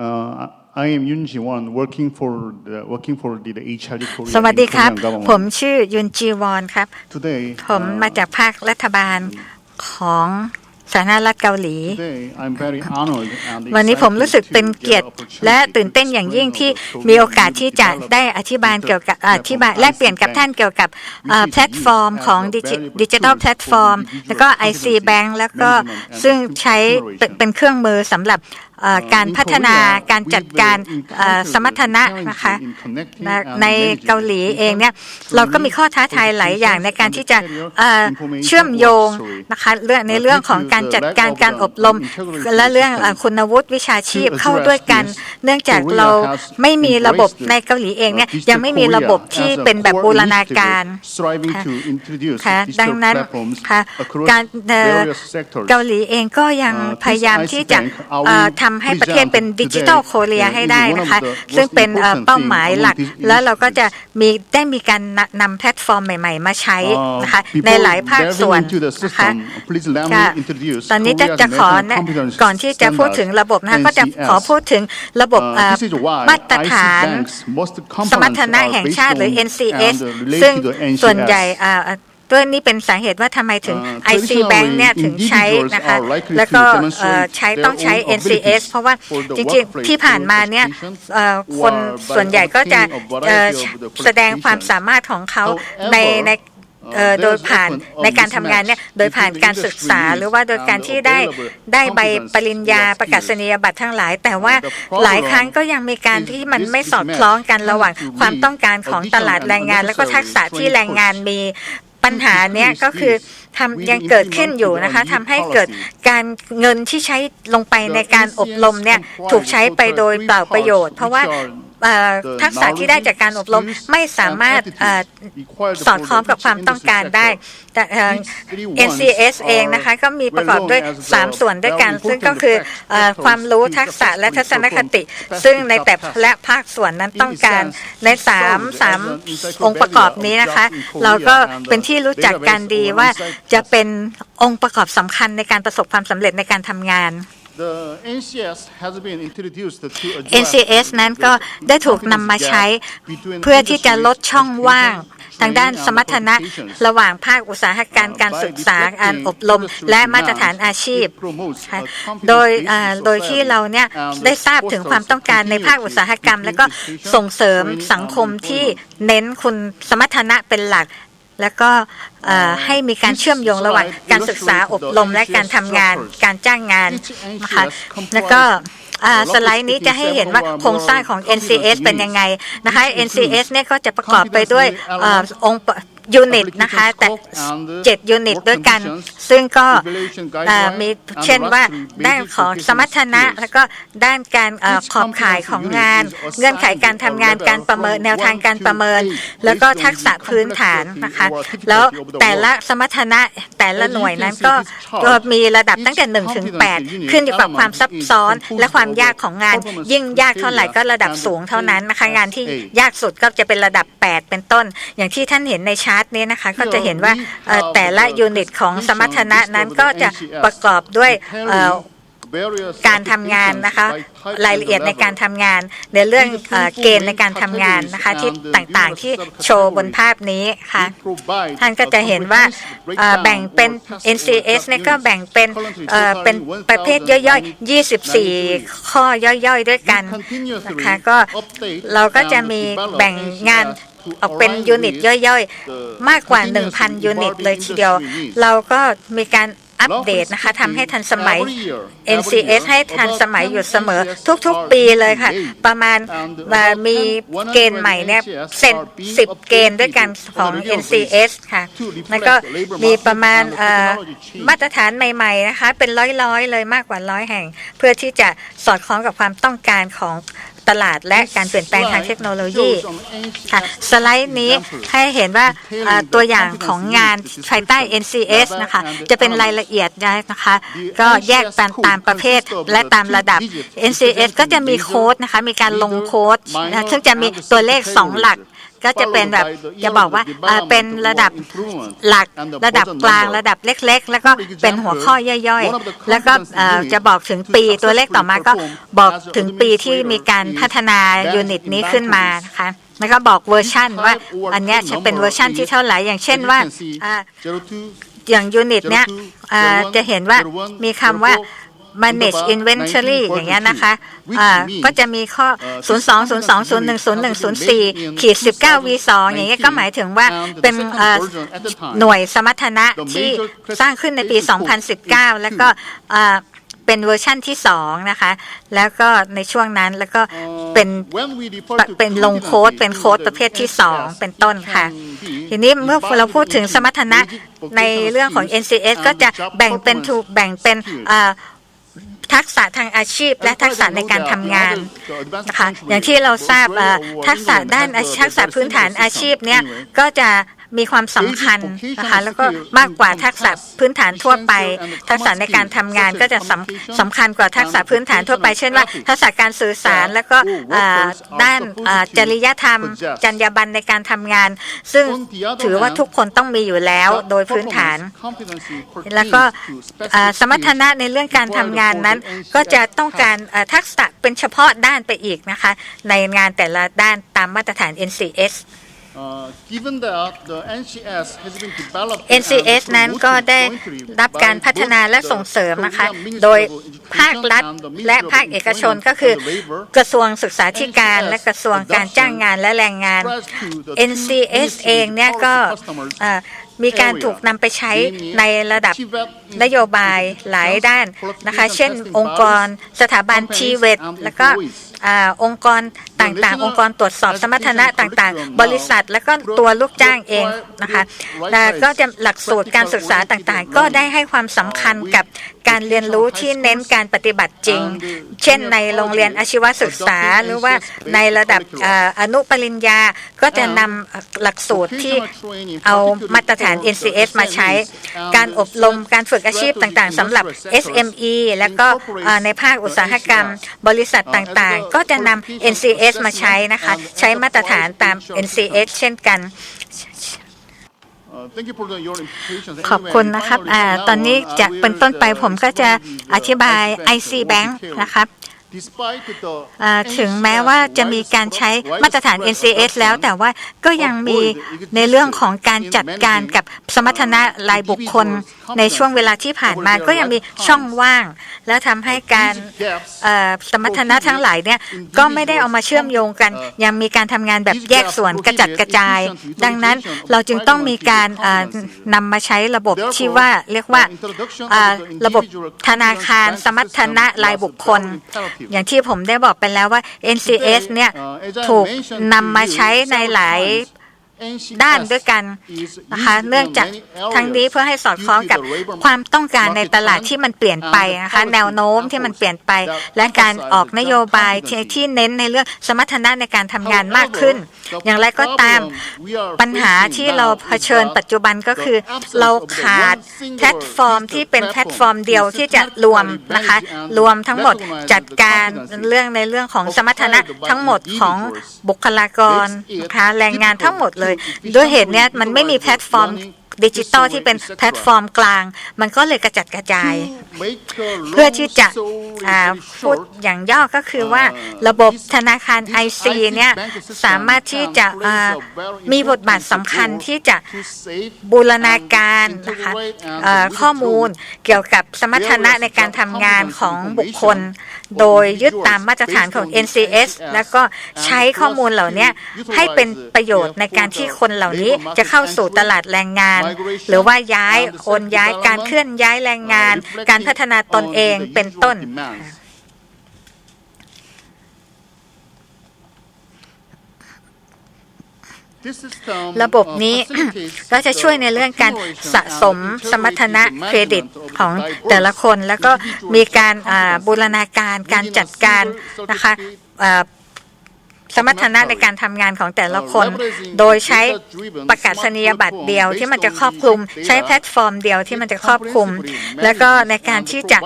Uh, uh, I am Yoon Ji-won, working for the working for the, the HRD Korea สวัสดี in ครับ Korean government. ผมชื่อยุนจีวอนครับ Today, ผม uh, มาจากภาครัฐบาลของ สาธารณรัฐเกาหลี today I'm very honored and วันนี้ผม excited รู้สึก to เป็น get เกียรติ opportunity และ to ตื่นเต้นอย่างยิ่ง explain ที่ about มีโอกาสที่จะ develop ได้อธิบายเกี่ยวกับอธิบายแลกเปลี่ยนกับท่านเกี่ยวกับเอ่อแพลตฟอร์มของดิจิทัลแพลตฟอร์ม แล้วก็ IC Bank แล้วก็ซึ่งใช้เป็นเป็นเครื่องมือสำหรับเอ่อการพัฒนาการจัดการเอ่อสมรรถนะนะคะในในเกาหลีเองเนี่ยเราก็มีข้อท้าทายหลายอย่างในการที่จะเอ่อเชื่อมโยงนะคะเรื่องในเรื่องของการจัดการการอบรม และเรื่องเอ่อคุณวุฒิวิชาชีพเข้าด้วยกัน เนื่องจากเราไม่มีระบบในเกาหลีเองเนี่ยยังไม่มีระบบที่เป็นแบบบูรณาการค่ะค่ะดังนั้นค่ะการเอ่อเกาหลีเองก็ยังพยายามที่จะเอ่อทำให้ประเทศเป็นดิจิทัลโคเรียให้ได้นะคะ ซึ่งเป็นเอ่อเป้าหมายหลัก แล้วเราก็จะมีได้มีการนำแพลตฟอร์มใหม่ ๆ มาใช้นะคะในหลายภาคส่วนนะคะค่ะตอนนี้จะจะขอแนะก่อนที่จะพูดถึงระบบนะคะก็จะขอพูดถึงระบบเอ่อมาตรฐานสมรรถนะแห่งชาติหรือ NCS ซึ่งส่วนใหญ่อ่าตัวนี้เป็นสาเหตุว่าทำไมถึง IC Bank เนี่ยถึงใช้นะคะแล้วก็เอ่อใช้ต้องใช้ NCS เพราะว่าจริงๆ ที่ผ่านมาเนี่ยเอ่อคนส่วนใหญ่ก็จะเอ่อแสดงความสามารถของเขาในในเอ่อ โดยผ่านในการทำงานเนี่ยโดยผ่านการศึกษาหรือว่าโดยการที่ได้ได้ใบปริญญาประกาศนียบัตรทั้งหลาย แต่ว่าหลายครั้งก็ยังมีการที่มันไม่สอดคล้องกันระหว่างความต้องการของตลาดแรงงาน แล้วก็ทักษะที่แรงงานมีปัญหาเนี้ยก็คือทำยังเกิดขึ้นอยู่นะคะทำให้เกิดการเงินที่ใช้ลงไปในการอบรมเนี่ยถูกใช้ไปโดยเปล่าประโยชน์ เพราะว่าเอ่อ ทักษะที่ได้จากการอบรมไม่สามารถเอ่อสอดคล้องกับความต้องการได้ แต่เอ่อ NCS เองนะคะก็มีประกอบด้วย 3 ส่วนด้วยกัน ซึ่งก็คือเอ่อความรู้ทักษะและทัศนคติ ซึ่งในแต่และภาคส่วนนั้นต้องการใน 3 3 องค์ประกอบนี้นะคะ เราก็เป็นที่รู้จักกันดีว่าจะเป็นองค์ประกอบสำคัญในการประสบความสำเร็จในการทำงาน NCS นั้นก็ได้ถูกนำมาใช้ เพื่อที่จะลดช่องว่าง ทางด้านสมรรถนะระหว่างภาคอุตสาหการการศึกษาการอบรม และมาตรฐานอาชีพค่ะโดยอ่าโดยที่เราเนี่ยได้ทราบถึงความต้องการในภาคอุตสาหกรรม แล้วก็ส่งเสริมสังคมที่เน้นคุณสมรรถนะเป็นหลัก แล้วก็เอ่อให้มีการเชื่อมโยงระหว่างการศึกษาอบรมและการทำงานการจ้างงานนะคะแล้วก็อ่าสไลด์นี้จะให้เห็นว่าโครงสร้างของ NCS เป็นยังไงนะคะ NCS เนี่ยก็จะประกอบไปด้วยเอ่อองค์ ยูนิตนะคะแต่7ยูนิตด้วยกัน ซึ่งก็เอ่อมีเช่นว่าด้านของสมรรถนะแล้วก็ด้านการเอ่อขอบข่ายของงาน เงื่อนไขการทำงานการประเมินแนวทางการประเมิน แล้วก็ทักษะพื้นฐานนะคะแล้วแต่ละสมรรถนะแต่ละหน่วยนั้นก็ก็มีระดับตั้งแต่1ถึง8ขึ้นอยู่กับความซับซ้อนและความยากของงาน ยิ่งยากเท่าไหร่ก็ระดับสูงเท่านั้นนะคะงานที่ยากสุดก็จะเป็นระดับ 8 เป็นต้น อย่างที่ท่านเห็นในชาร์ตนี้นะคะก็จะเห็นว่าเอ่อแต่ละยูนิตของสมรรถนะนั้นก็จะประกอบด้วยเอ่อการทำงานนะคะรายละเอียดในการทำงาน ในเรื่องเอ่อเกณฑ์ในการทำงานนะคะที่ต่างๆที่โชว์บนภาพนี้ค่ะท่านก็จะเห็นว่าเอ่อแบ่งเป็น NCS เนี่ยก็แบ่งเป็นเอ่อเป็นประเภทย่อยๆ 24 ข้อย่อยๆ ด้วยกันนะคะก็เราก็จะมีแบ่งงาน ออกเป็นยูนิตย่อยๆ มากกว่า 1,000 ยูนิตเลยทีเดียว เราก็มีการอัปเดตนะคะทำให้ทันสมัย NCS ให้ทันสมัยอยู่เสมอ ทุกๆ ปีเลยค่ะ ประมาณเอ่อมีเกณฑ์ใหม่เนี่ยเซ็นสิบเกณฑ์ด้วยกันของ NCS ค่ะแล้วก็มีประมาณเอ่อมาตรฐานใหม่ๆนะคะเป็นร้อยๆ เลยมากกว่าร้อยแห่ง เพื่อที่จะสอดคล้องกับความต้องการของ ตลาดและการเปลี่ยนแปลงทางเทคโนโลยีค่ะสไลด์นี้ให้เห็นว่าเอ่อตัวอย่างของงานภายใต้ NCS นะคะจะเป็นรายละเอียดนะคะก็แยกตามตามประเภทและตามระดับ NCS ก็จะมีโค้ดนะคะมีการลงโค้ดนะซึ่งจะมีตัวเลข 2 หลัก ก็จะเป็นแบบจะบอกว่าเอ่อเป็นระดับหลักระดับกลางระดับเล็ก ๆ แล้วก็เป็นหัวข้อย่อยๆ แล้วก็เอ่อจะบอกถึงปีตัวเลขต่อมาก็บอกถึงปีที่มีการพัฒนายูนิตนี้ขึ้นมานะคะแล้วก็บอกเวอร์ชันว่าอันเนี้ยจะเป็นเวอร์ชันที่เท่าไหร่อย่างเช่นว่าอ่าอย่างยูนิตเนี้ยอ่าจะเห็นว่ามีคำว่า manage inventory อย่างเงี้ยนะคะอ่าก็จะมีข้อ 0 2 0 2 0 1 0 1 0 4ขีด19 v 2อย่างเงี้ยก็หมายถึงว่าเป็นเอ่อหน่วยสมรรถนะที่สร้างขึ้นในปี 2019 แล้วก็อ่าเป็นเวอร์ชั่นที่ 2 นะคะ แล้วก็ในช่วงนั้นแล้วก็เป็นเป็นลงโค้ดเป็นโค้ดประเภทที่ 2 เป็นต้นค่ะ ทีนี้เมื่อเราพูดถึงสมรรถนะในเรื่องของ NCS ก็จะแบ่งเป็นถูกแบ่งเป็นอ่า ทักษะทางอาชีพ และทักษะในการทำงานนะคะอย่างที่เราทราบอ่าทักษะด้านอาทักษะพื้นฐานอาชีพเนี่ยก็จะ มีความสำคัญนะคะแล้วก็มากกว่าทักษะพื้นฐานทั่วไป ทักษะในการทำงานก็จะสำสำคัญกว่าทักษะพื้นฐานทั่วไป เช่นว่า ทักษะการสื่อสารแล้วก็ด้านจริยธรรม จรรยาบรรณในการทำงาน ซึ่งถือว่าทุกคนต้องมีอยู่แล้วโดยพื้นฐาน แล้วก็สมรรถนะในเรื่องการทำงานนั้น ก็จะต้องการทักษะเป็นเฉพาะด้านไปอีกนะคะในงานแต่ละด้านตามมาตรฐาน NCS NCS นั้นก็ได้รับการพัฒนาและส่งเสริมนะคะ โดยภาครัฐและภาคเอกชนก็คือกระทรวงศึกษาธิการและกระทรวงการจ้างงานและแรงงาน NCS เองเนี่ยก็เอ่อมีการถูกนำไปใช้ในระดับนโยบายหลายด้านนะคะ เช่นองค์กรสถาบันทีเวทแล้วก็ อ่าองค์กรต่างๆ องค์กรตรวจสอบสมรรถนะต่างๆ บริษัทแล้วก็ตัวลูกจ้างเองนะคะแล้วก็จะหลักสูตรการศึกษาต่างๆ ก็ได้ให้ความสำคัญกับ การเรียนรู้ที่เน้นการปฏิบัติจริง เช่นในโรงเรียนอาชีวศึกษา หรือว่าในระดับอ่าอนุปริญญาก็จะนำหลักสูตรที่เอามาตรฐาน NCS มาใช้ การอบรมการฝึกอาชีพต่างๆสำหรับ SME แล้วก็อ่าในภาคอุตสาหกรรม บริษัทต่างๆ ก็จะนำ NCS มาใช้นะคะ ใช้มาตรฐานตาม NCS เช่นกัน ขอบคุณนะครับอ่าตอนนี้จากเป็นต้นไปผมก็จะอธิบาย IC Bank นะครับอ่า ถึงแม้ว่าจะมีการใช้มาตรฐาน NCS แล้วแต่ว่าก็ยังมีในเรื่องของการจัดการกับสมรรถนะรายบุคคล ในช่วงเวลาที่ผ่านมาก็ยังมีช่องว่าง แล้วทำให้การเอ่อสมรรถนะทั้งหลายเนี่ยก็ไม่ได้เอามาเชื่อมโยงกัน ยังมีการทำงานแบบแยกส่วนกระจัดกระจาย ดังนั้นเราจึงต้องมีการอ่านำมาใช้ระบบที่ว่าเรียกว่าอ่าระบบธนาคารสมรรถนะรายบุคคลอย่างที่ผมได้บอกไปแล้วว่า NCS เนี่ยถูกนำมาใช้ในหลาย ด้านด้วยกันนะคะเนื่องจากทั้งนี้เพื่อให้สอดคล้องกับความต้องการในตลาดที่มันเปลี่ยนไปนะคะแนวโน้มที่มันเปลี่ยนไป และการออกนโยบายที่ที่เน้นในเรื่องสมรรถนะในการทำงานมากขึ้น อย่างไรก็ตามปัญหาที่เราเผชิญปัจจุบันก็คือ เราขาดแพลตฟอร์มที่เป็นแพลตฟอร์มเดียวที่จะรวมนะคะรวมทั้งหมดจัดการเรื่องในเรื่องของสมรรถนะทั้งหมดของบุคลากรนะคะแรงงานทั้งหมดเลยด้วยเหตุเนี้ยมันไม่มีแพลตฟอร์ม ดิจิตอลที่เป็นแพลตฟอร์มกลาง มันก็เลยกระจัดกระจาย เพื่อที่จะอ่าพูดอย่างย่อก็คือว่าระบบธนาคาร IC เนี่ยสามารถที่จะอ่ามีบทบาทสำคัญที่จะบูรณาการนะคะเอ่อข้อมูลเกี่ยวกับสมรรถนะในการทำงานของบุคคล โดยยึดตามมาตรฐานของ NCS แล้วก็ใช้ข้อมูลเหล่านี้ให้เป็นประโยชน์ในการที่คนเหล่านี้จะเข้าสู่ตลาดแรงงานหรือว่าย้ายโอนย้ายการเคลื่อนย้ายแรงงาน การพัฒนาตนเองเป็นต้น ระบบนี้ก็จะช่วยในเรื่องการสะสมสมรรถนะเครดิตของแต่ละคน แล้วก็มีการบูรณาการการจัดการนะคะ สมรรถนะในการทำงานของแต่ละคน โดยใช้ประกาศนียบัตรเดียวที่มันจะครอบคลุม ใช้แพลตฟอร์มเดียวที่มันจะครอบคลุม แล้วก็ในการที่จะ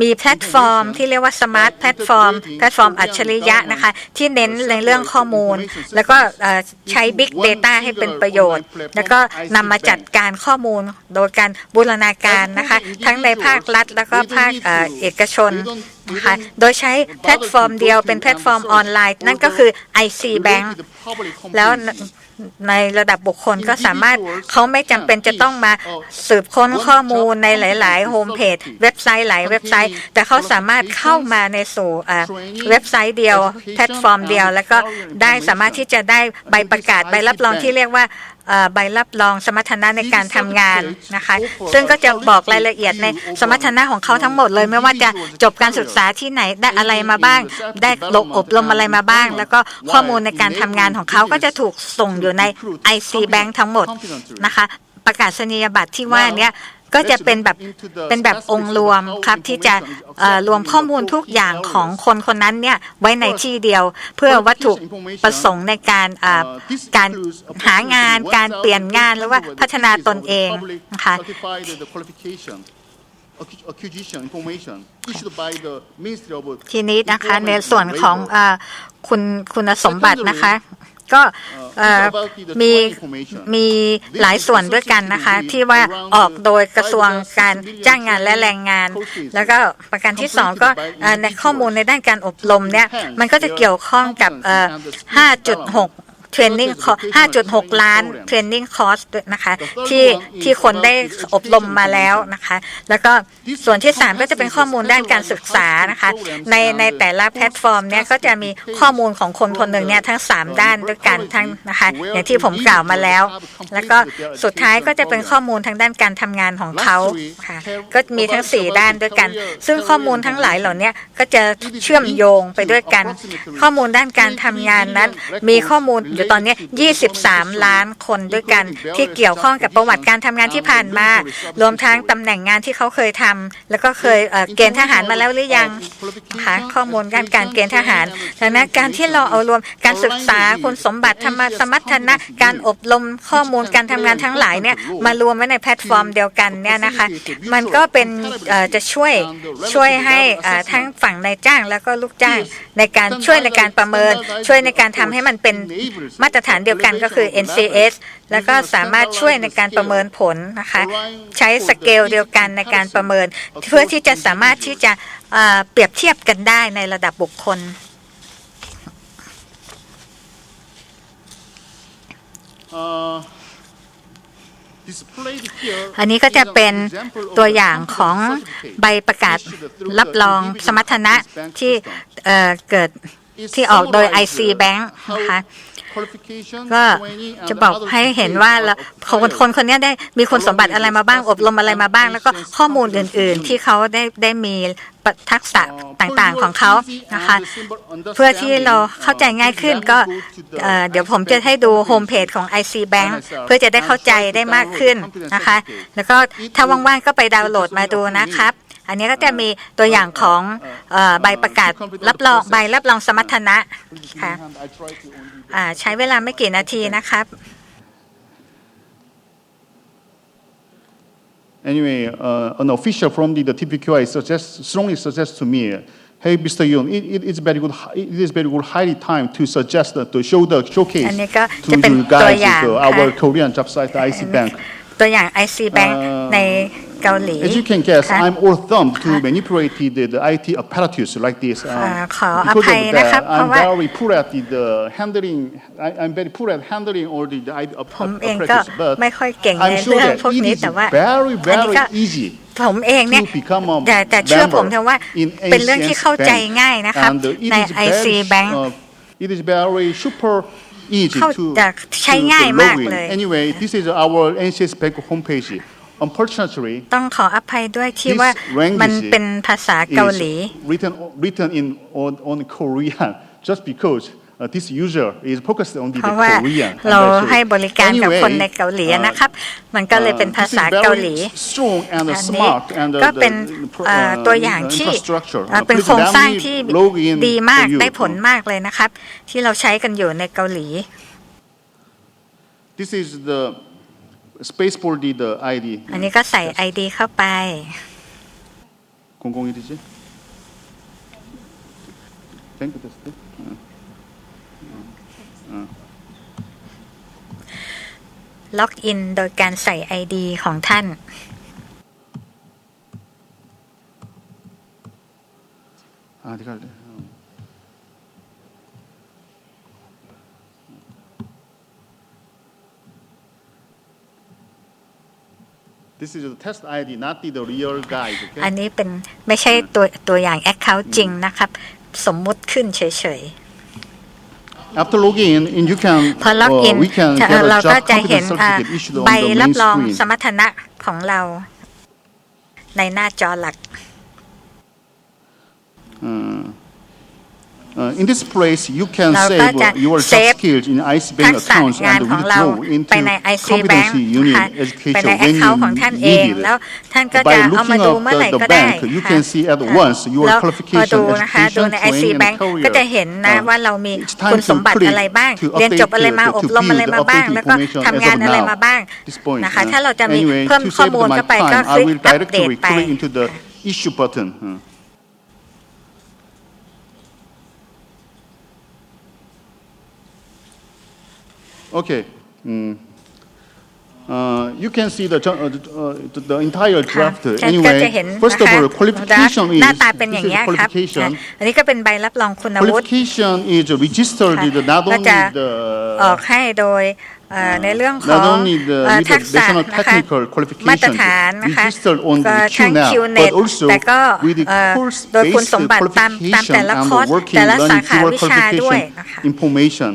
มีแพลตฟอร์ม ที่เรียกว่าสมาร์ทแพลตฟอร์มแพลตฟอร์มอัจฉริยะนะคะที่เน้นในเรื่องข้อมูล แล้วก็ใช้ Big Data ให้เป็นประโยชน์ แล้วก็นำมาจัดการข้อมูลโดยการบูรณาการนะคะทั้งในภาครัฐ แล้วก็ภาคเอกชน นะคะโดยใช้แพลตฟอร์มเดียวเป็นแพลตฟอร์มออนไลน์ นั่นก็คือ IC Bank แล้วในระดับบุคคลก็สามารถเขาไม่จำเป็นจะต้องมาสืบค้นข้อมูลในหลาย ๆ โฮมเพจเว็บไซต์หลายเว็บไซต์ แต่เขาสามารถเข้ามาในสู่อ่าเว็บไซต์เดียว แพลตฟอร์มเดียว แล้วก็ได้สามารถที่จะได้ใบประกาศใบรับรองที่เรียกว่าเอ่อใบรับรองสมรรถนะในการทำงานนะคะ ซึ่งก็จะบอกรายละเอียดในสมรรถนะของเขาทั้งหมดเลย ไม่ว่าจะจบการศึกษาที่ไหนได้อะไรมาบ้าง ได้ลงอบรมอะไรมาบ้าง แล้วก็ข้อมูลในการทำงานของเขาก็จะถูกส่งอยู่ใน IC Bank ทั้งหมดนะคะ ประกาศนียบัตรที่ว่าเนี้ยก็จะเป็นแบบเป็นแบบองค์รวมครับที่จะเอ่อรวมข้อมูลทุกอย่างของคนคนนั้นเนี่ยไว้ในที่เดียว เพื่อวัตถุประสงค์ในการอ่าการหางาน การเปลี่ยนงานหรือว่าพัฒนาตนเองนะคะ acquisition information issued by the Ministry of ทีนี้นะคะในส่วนของเอ่อคุณคุณสมบัตินะคะ ก็เอ่อมีมีหลายส่วนด้วยกันนะคะ ที่ว่าออกโดยกระทรวงการจ้างงานและแรงงาน แล้วก็ประการที่สองก็เอ่อในข้อมูลในด้านการอบรมเนี่ยมันก็จะเกี่ยวข้องกับเอ่อ5.6 เทรนนิ่ง5.6 ล้านเทรนนิ่งคอร์สนะคะที่ที่คนได้อบรมมาแล้วนะคะ แล้วก็ส่วนที่ 3 ก็จะเป็นข้อมูลด้านการศึกษานะคะ ในในแต่ละแพลตฟอร์มเนี่ยก็จะมีข้อมูลของคนคนหนึ่งเนี่ยทั้ง 3 ด้านด้วยกันทั้งนะคะอย่างที่ผมกล่าวมาแล้ว แล้วก็สุดท้ายก็จะเป็นข้อมูลทางด้านการทำงานของเขาค่ะก็มีทั้ง 4 ด้านด้วยกัน ซึ่งข้อมูลทั้งหลายเหล่านี้ก็จะเชื่อมโยงไปด้วยกัน ข้อมูลด้านการทำงานนั้นมีข้อมูลอยู่ตอนนี้ 23 ล้านคนด้วยกันที่เกี่ยวข้องกับประวัติการทำงานที่ผ่านมา รวมทั้งตำแหน่งงานที่เขาเคยทำแล้วก็เคยเกณฑ์ทหารมาแล้วหรือยังนะคะข้อมูลการการเกณฑ์ทหารดังนั้นการที่เราเอารวมการศึกษาคุณสมบัติธรรมสมรรถนะการอบรมข้อมูลการทำงานทั้งหลายเนี่ยมารวมไว้ในแพลตฟอร์มเดียวกันเนี่ยนะคะ มันก็เป็นจะช่วยช่วยให้ทั้งฝั่งนายจ้างแล้วก็ลูกจ้างในการช่วยในการประเมิน ช่วยในการทำให้มันเป็นมาตรฐานเดียวกันก็คือ NCS แล้วก็สามารถช่วยในการประเมินผลนะคะใช้สเกลเดียวกันในการประเมิน เพื่อที่จะสามารถที่จะเปรียบเทียบกันได้ในระดับบุคคลอันนี้ก็จะเป็นตัวอย่างของใบประกาศรับรองสมรรถนะที่เเกิดที่ออกโดย IC Bank นะคะ ก็จะบอกให้เห็นว่าละคนคนคนนี้ได้มีคุณสมบัติอะไรมาบ้างอบรมอะไรมาบ้าง แล้วก็ข้อมูลอื่น ๆ ที่เขาได้ได้มีทักษะต่างๆของเขานะคะเพื่อที่เราเข้าใจง่ายขึ้นก็เดี๋ยวผมจะให้ดูโฮมเพจของ IC Bank เพื่อจะได้เข้าใจได้มากขึ้นนะคะ แล้วก็ถ้าว่างๆก็ไปดาวน์โหลดมาดูนะครับอันนี้ก็จะมีตัวอย่างของใบประกาศรับรองใบรับรองสมรรถนะค่ะใช้เวลาไม่กี่นาทีนะครับ Anyway, uh, an official from the, the TPQI suggests, strongly suggests to me, hey, Mr. Yoon, it, it is very good, hi- it is very good, highly time to suggest, that- to show the อั showcase นนี้ก็ to จะเป็น you ตัว guys, อย่าง the, ค่ะ our Korean job site, the IC Bank. ตัวอย่าง IC Bank เอ่อ ใน เกาหลี As you can guess, ค่ะ I'm all thumb to manipulate the, the IT apparatus like this. Um, อ่าขอ because อภัย of นะครับ that, เพราะ I'm ว่า very poor at the, the handling. I, I'm very poor at handling all the, the IT app- ผมเองก็ apparatus. But ไม่ค่อยเก่งใน I'm sure เรื่อง that พวก it นี้ is แต่ว่า very, อันนี้ very ก็ easy. ผมเองเนี่ย to become a แต่แต่เชื่อผมเถอะว่า in เป็นเรื่องที่ ACS เข้าใจ Bank. ง่ายนะครับ And, uh, it ใน is IC very, Bank uh, it is very super easy เข้า to, จะ to, ใช้ง่าย to มาก log in. เลย Anyway, this is our NCS Bank homepage. Unfortunately, ต้องขออภัยด้วยที่ This ว่า language มันเป็นภาษาเกาหลี is written written in on, on Korean just because uh, this user is focused on the, เพ the ราะว่า Korean. เรา and that's ให้ it. บริการกับคน Anyway, ในเกาหลี uh, นะครับ มันก็เลยเป็น uh, ภา this is ษาเกาหลี very strong and อันนี้ smart and ก็ the, เป็น the, pro- เอ่อ uh, ตัวอย่างที่ infrastructure. เอ่อ Uh, เป็น please โครง let สร้าง me ที่ log in ดีมาก for you. ได้ผลมากเลยนะครับ ที่เราใช้กันอยู่ในเกาหลี This is the space for the, the ID. อันนี้ก็ใส่ ID เข้าไป 001이지? 탱크 테스트? 어. ล็อกอินโดยการใส่ ID ของท่าน 아, 어디 갈래? อัน Okay? นี้เป็นไม่ใช่ตัวตัวอย่าง Account จริงนะครับ สมมุติขึ้นเฉย After logging in, in you can ๆพอล็อกอิน uh, we can get เรา a ก็ job จะเห็น competence อ่า certificate issued on ใบ the รับ main รอง screen. สมรรถนะของเรา ในหน้าจอหลัก Uh, in this place, you can เราก็ save จะ uh, your job save skills in IC ทั Bank กษะ accounts งาน and ของเรา withdraw ไป into ใน IC Bank competency นะ unit คะไป education ใน when Account ของ you ท่านเอง need แล้ว it. ท่านก็จะ By เอามา looking ดู up เมื่อไหร่ the, the ก็ได้ bank, you ค่ะ can see at ค่ะ once your แล้วพอ qualification, ดูนะคะดูใน education, IC training, Bank and career. ก็จะเห็นนะ Uh, ว่าเรามี it's time คุณสมบัติ to click อะไรบ้าง to เรียนจบ update อะไรมา to- อบ to รมอะไร build มาบ้าง updated แล้วก็ information ทำงาน as of อะไร now. มาบ้าง This point, นะคะ uh, ถ้าเราจะมี anyway, เพิ่ม to ข้อ save มูล my เข้าไปก็ time, ค I ลิก will อัปเดต directly ไป click into the issue button. Okay. Mm. Uh, you can see the, jo- uh, uh, the, the entire ค่ะ draft. ฉันก็จะเห็น Anyway, first นะ of คะ all, qualification หน้า is ตาเป็นอย่าง this นี้ is ยครับ qualification. อันนี้ก็เป็นใบรับรองคุณวุฒิ Qualification is registered ค่ะ with not ก็ only จะออก the ให้โดยเอ่อในเรื่องขอ not ง only the เอ่อ with ทั the กษะ national นะคะ technical มาตร qualifications ฐานนะคะ registered on ก็ the ทั้ง QNAP, QNet but also แต่ก็ with the เอ่อ course โดยคุณ based สมบัติตามตาม qualification แต่ละ and คอร์ส working แต่ละ learning สาขา dual วิชาด้วย qualification นะคะ information.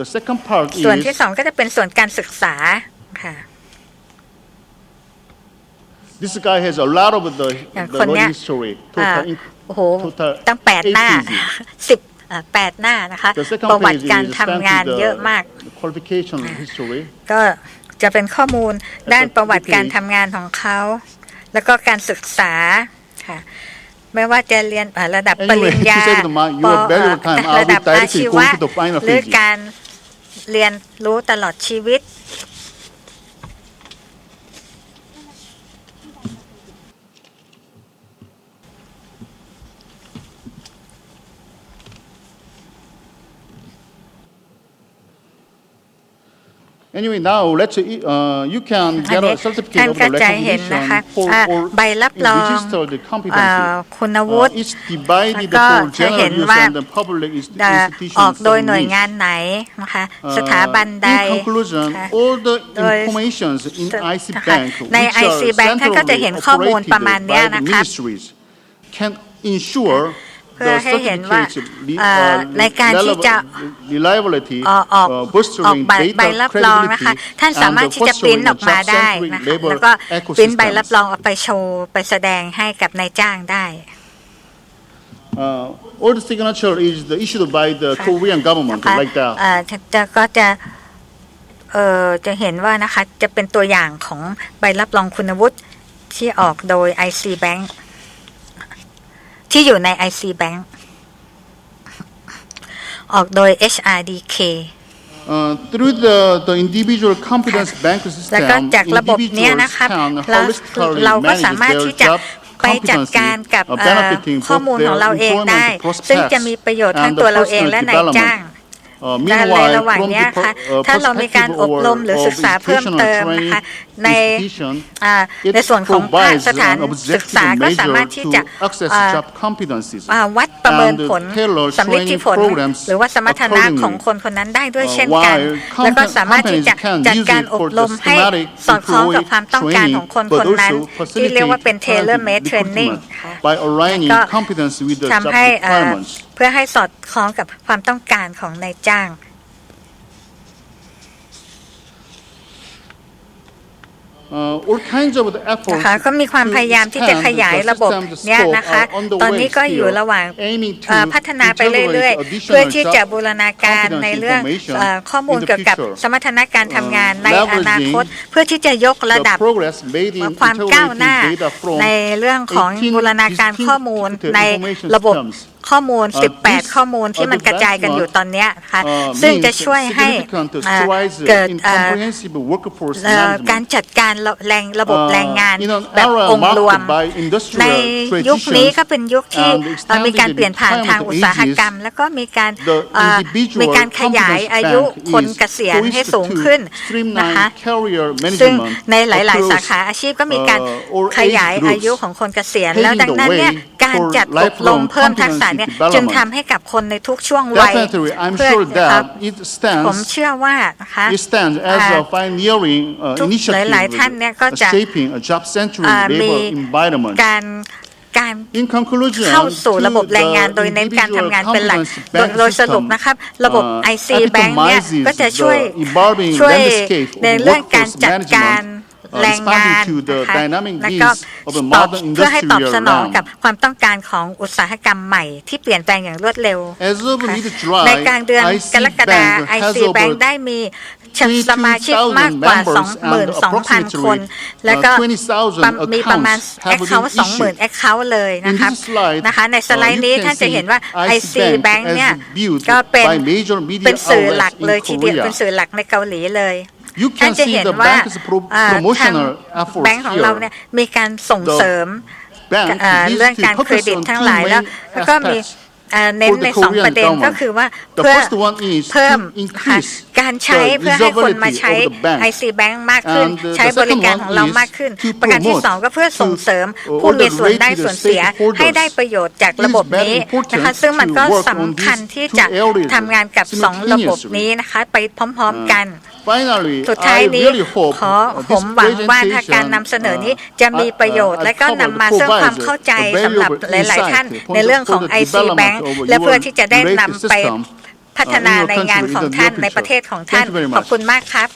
The second part ส่วนที่ is สองก็จะเป็นส่วนการศึกษาค่ะ this guy has a lot of the อย่าง the คนเนี้ย learning story. อ่า Total in- โอ้โห total ตั้งแปดหน้า eight pages. สิบอ่าแปดหน้านะคะ The second ประวัติ page การ is ทำงาน spent เยอะมาก with the qualification history. ก็จะเป็นข้อมูลด้านประวัติการทำงานของเขา แล้วก็การศึกษาค่ะไม่ว่าจะเรียนอ่าระดับป Anyway, ริญญา to save the mon- ป your เอ่อ valuable time, I will ระดับ directly อาชี go วะ to the final หรือ pages. การ เรียนรู้ตลอดชีวิต Anyway, now let's, uh, you can อัน get นี้ a certificate ท่าน of ก็ the จะเห็นนะคะ recognition for อ่า or ใบรับรอง registered อ่า competency. คุณวุ Uh, ฒิ it's divided แล้วก็ for จะเห็น general use ว่า and the public is- จะ institutions ออกโดยหน่วย submit. งานไหนนะคะ Uh, สถาบันใด In conclusion, ค่ะ all the โดย informations in IC นะคะ Bank ใน which IC are Bank ท่านก็จะเห็น centrally ข้อมูล operated ประมาณเนี้ย by the นะครับ ministries can ensure เพื่อ the ให้เห็นว่า certificates re- เอ่อ uh, ในการที่จะ reliability ออกออก uh, ออก bolstering ใบ data ใบรับรองนะคะ credibility ท่านสามารถ and ที่จะปริ้น fostering ออกมา a ได้ job-centric นะคะ labor แล้วก็ปริ้นใบ ecosystem. รับรองเอาไปโชว์ไปแสดงให้กับนายจ้างได้ Uh, all the signature is the issued by the ค่ะ Korean government นะคะ like that. เอ่อจะจะก็จะเอ่อจะเห็นว่านะคะ จะเป็นตัวอย่างของใบรับรองคุณวุฒิที่ออกโดย IC Bank ที่อยู่ใน IC Bank ออกโดย HRDK Uh, through the, the individual competence bank แล้วก็ system, จากระบบเนี้ย individuals นะครับ can เรา holistically เราก็ manage สามารถ their ที่จะ job ไปจัด competency, การกับ uh, เอ่อ benefiting ข้อ both มูลของ their เราเองได้ employment ซึ่งจะ prospects มีประโยชน์ทั้ง and ตัว the เราเอง personal และนายจ้าง development. Uh, และใน meanwhile, ระหว่าง from เนี้ย the ค่ะ per- uh, ถ้าเรามีการ perspective อบรม or หรือ of ศึกษาเพิ่ม educational เติม training นะคะใน institution, อ่า it ในส่วนของภาค provides สถาน an ศึกษา objective ก็สามารถ measure ที่ to จะ access อ่า job competencies. อ่าวัดประเมิน and ผล tailor สำลิดที่ผล training programs หรือว่าสมรรถนะ accordingly. ของคนคนนั้นได้ด้วย Uh, เช่นกัน while แล้วก็สามารถที่จะ companies can จัด use การ it อบ for ร the มให้ systematic สอดคล้องกับความต้องการของคน employee คนนั้น training, but ที่เรียกว่าเป็น facilitate tailor made talent training recruitment ค่ะ by aligning ก็ competence with the ทำ job ให้ เอ่อ requirements. เพื่อให้สอดคล้องกับความต้องการของนายจ้าง Uh, uh, all kinds of the efforts นะคะก็มีความพยายามที่จะขยายระบบเนี้ยนะคะ ตอนนี้ก็อยู่ระหว่างเอ่อพัฒนาไปเรื่อยๆ เพื่อที่จะบูรณาการในเรื่องเอ่อข้อมูลเกี่ยวกับสมรรถนะการทำงานในอนาคต เพื่อที่จะยกระดับ the progress made in ความก้าวหน้า integrating data from ในเรื่องของ18บูรณาการข้อมูล distinct ใน information ระบบ systems ข้อมูล Uh, this, 18 ข้อมูลที่มันกระจายกันอยู่ตอนเนี้ยนะคะ uh, ซึ่ง means จะช่วยให้ significant เอ่อ strides เกิด in เอ่อ comprehensive workforce เอ่อการ management. จัดการแรงระบบ Uh, แรงงาน in an แบบ era องค์รวม marked by industrial ในยุคนี้ transitions ก็เป็นยุคที่ and เอ่อมีการ extended เปลี่ยนผ่านทางอุตสาหกรรม ages แล้วก็มีการ The เอ่อ individual มีการขยายอายุ competence คน bank เกษียณ is ให้ poised สูงขึ้น to streamline นะคะ career ซึ่ง management ในหลายๆ across สาขาอาชีพก็มีการ uh, all ขยาย age groups อายุของคนเกษียณ paving แล้วดังนั้นเนี่ย the way การจัด for อบรม lifelong เพิ่มทักษะเนี่ย competency จึง development ทำให้กับคนในทุกช่วงวัย Definitely, I'm เพื่อ sure เอ่อ that it ผม stands เชื่อว่านะคะ It stands as a pioneering uh, ทุก initiative หลายๆท่านเนี่ยก็ uh, จะ shaping a job-centric อ่ามี labor environment. การการ In conclusion, เข้าสู่ to ระบบแรงงาน the โดยเน้นการทำงานเป็นหลัก individual โดย competence โดยสรุป system, นะครับ ระบบ uh, IC Bank เนี่ย epitomizes ก็จะช่วย the evolving ช่วย landscape of ในเรื่องการ workforce จัดการ management, uh, แรงงาน responding to the นะคะ dynamic แล้วก็ needs of the ตอบ modern เพื่อให้ตอบ industrial สนอง realm. กับความต้องการของอุตสาหกรรมใหม่ที่เปลี่ยนแปลงอย่างรวดเร็ว As of ค่ะ mid-July, ในกลางเดือน IC กรกฎาคม Bank has IC Bank over ได้มีสมาชิกมากกว่า 22,000 คน แล้วก็มีประมาณ Account 20,000 Account เลยนะครับ In this slide, นะคะในสไลด์นี้ uh, you can ท่านจะเห็นว่า see IC IC Bank Bank เนี่ย as built ก็เป็น by major media เป็นสื่อหลัก outlets in เลยทีเดียว Korea เป็นสื่อหลักในเกาหลีเลย You ท่าน can จะ see เห็น the ว่า bank's pro- อ่าทาง promotional efforts แบงก์ของเราเนี่ย here. มีการส่งเสริม Bank อ่า needs เรื่อง to การเคร focus ดิต on ทั้ง two หลายแล้ว main แล้วก็มี aspects อ่าเน้น for the ในสอง Korean ประเด็น government. ก็คือว่า The เพื่อ first one is เพิ่ม to increase ค่ะการใช้ the เพื่อให้คนมา visibility ใช้ of the bank. IC Bank มากขึ้น And, uh, ใช้ the บริการ second one ของเรา is มากขึ้น to ประการที่ promote สองก็เพื่อส่งเสริม to, uh, ผู้ all มี the ส่วนได้ related ส่วนเสีย stakeholders. ให้ได้ประโยชน์จากระบบนี้ It is very important นะคะซึ่งมันก็ to work on สำคัญ these ที่จะ two areas ทำงานกับสองระบบนี้นะคะไปพร้อม ๆ กัน Finally, สุดท้าย I นี้ really hope ขอ uh, ผม this หวังว่าถ้า presentation, การนำเสนอนี้ uh, จะมีประโยชน์ uh, และก็ covered นำมาซึ่ง provides ความเข้าใจ a สำหรับ valuable หลาย ๆ ท่าน insight ในเรื่องของ for the IC development Bank of และ your เพื่อที่จะได้ related นำไป system, พัฒนา uh, in your ในงาน country in ของ the ท่าน near ในประเทศของท่าน future. Thank you very ขอบ much. คุณมากครับ